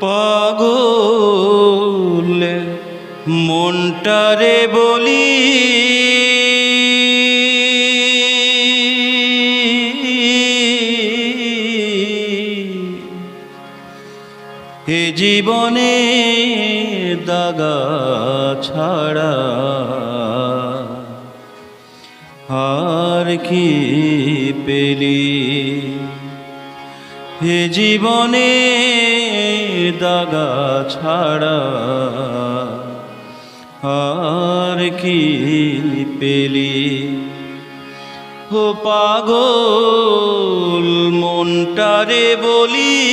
পাগল মনটারে বলি। এ জীবনে দাগা ছাড়া আর কি পেলি? হে জীবনে দাগা ছাড়া আর কি পেলি? ও পাগল মনটারে বলি।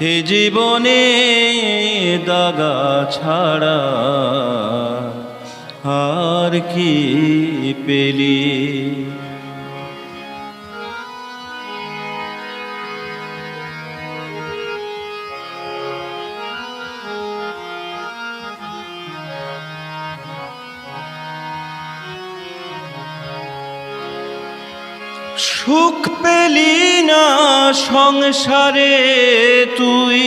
হে জীবনে দাগা ছাড়া আর কি পেলি? সুখ পেলি না সংসারে তুই?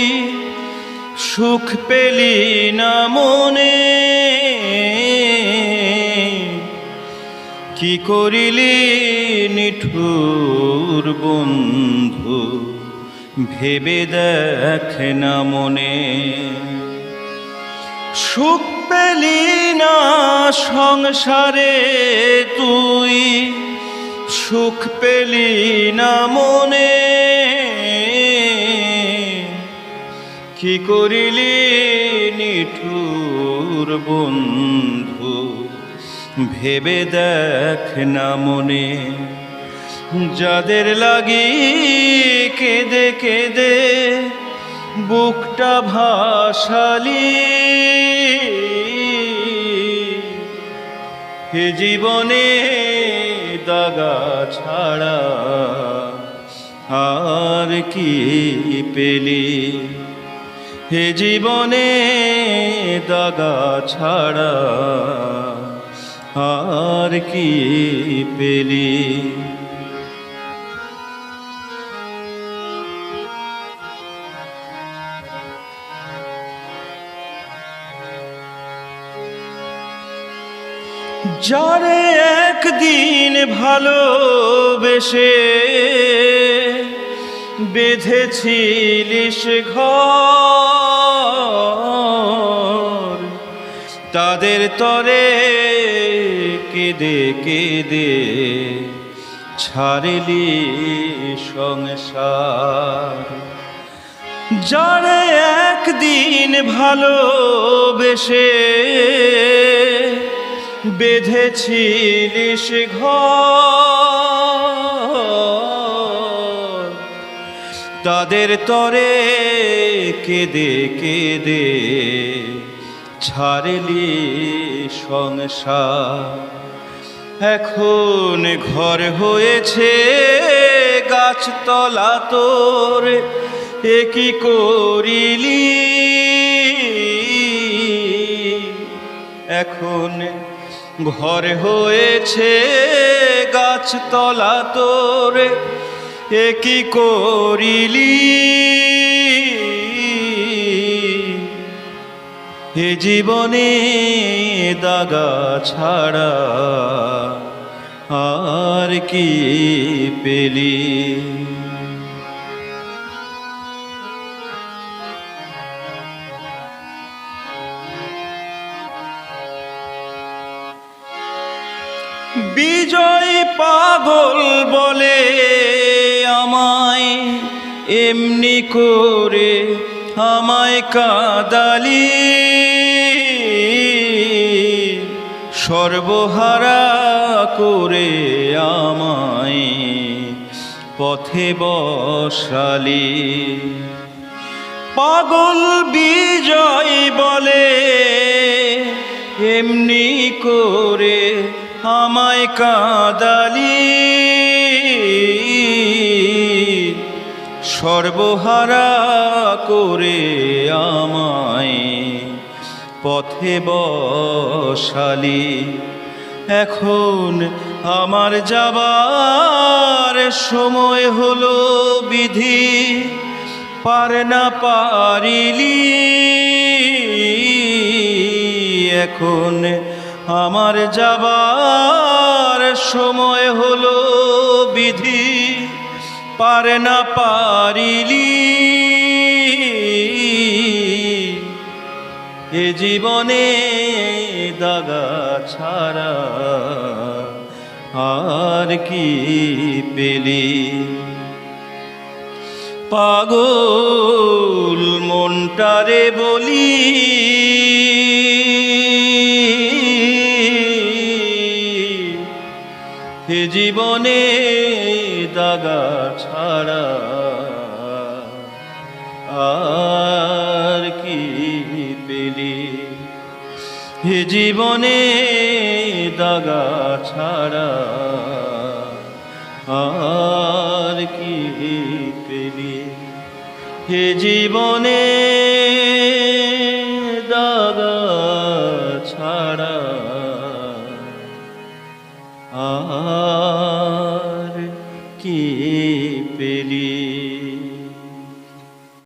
সুখ পেলি না মনে কি করিলি নিঠুর বন্ধু? ভেবে দেখ না মনে। সুখ পেলি না সংসারে তুই? সুখ পেলি না মনে। কি করিলি নিঠুর বন্ধু? ভেবে দেখ না মনে। যাদের লাগি কেঁদে কেঁদে, বুকটা ভাসালি। হে জীবনে দাগা ছাড়া আর কি পেলি? হে জীবনে দাগা ছাড়া আর কি পেলি? যারে একদিন ভালোবেসে বেঁধেছিলিস ঘর তাদের তরে কেঁদে কেঁদে ছাড়লি সংসার। যারে একদিন ভালোবেসে বেঁধেছিলিস ঘর, তাদের তরে কেঁদে কেঁদে ছাড়লি সংসার। এখন ঘর হয়েছে গাছতলা তোর, এ কি করিলি? এখন ঘর হয়েছে গাছতলা তোর, এ কি করিলি? হে জীবনে দাগা ছাড়া আর কি পেলি? বিজয় পাগল বলে আমায় এমনি করে আমায় কাদালি। সর্বহারা করে আমায় পথে বসালি। পাগল বিজয় বলে এমনি করে আমায় কাদালি। সর্বহারা করে আমায় পথে বসালি। এখন আমার যাবার সময় হলো বিধি, পার না পারিলি। এখন আমার যাবার সময় হলো বিধি পার না পারিলি। এ জীবনে দাগা ছাড়া আর কি পেলি? পাগল মনটারে বলি হে জীবনে দাগা ছাড়া আর কি পেলি? হে জীবনে দাগা ছাড়া আর কি পেলি? হে জীবনে দাগা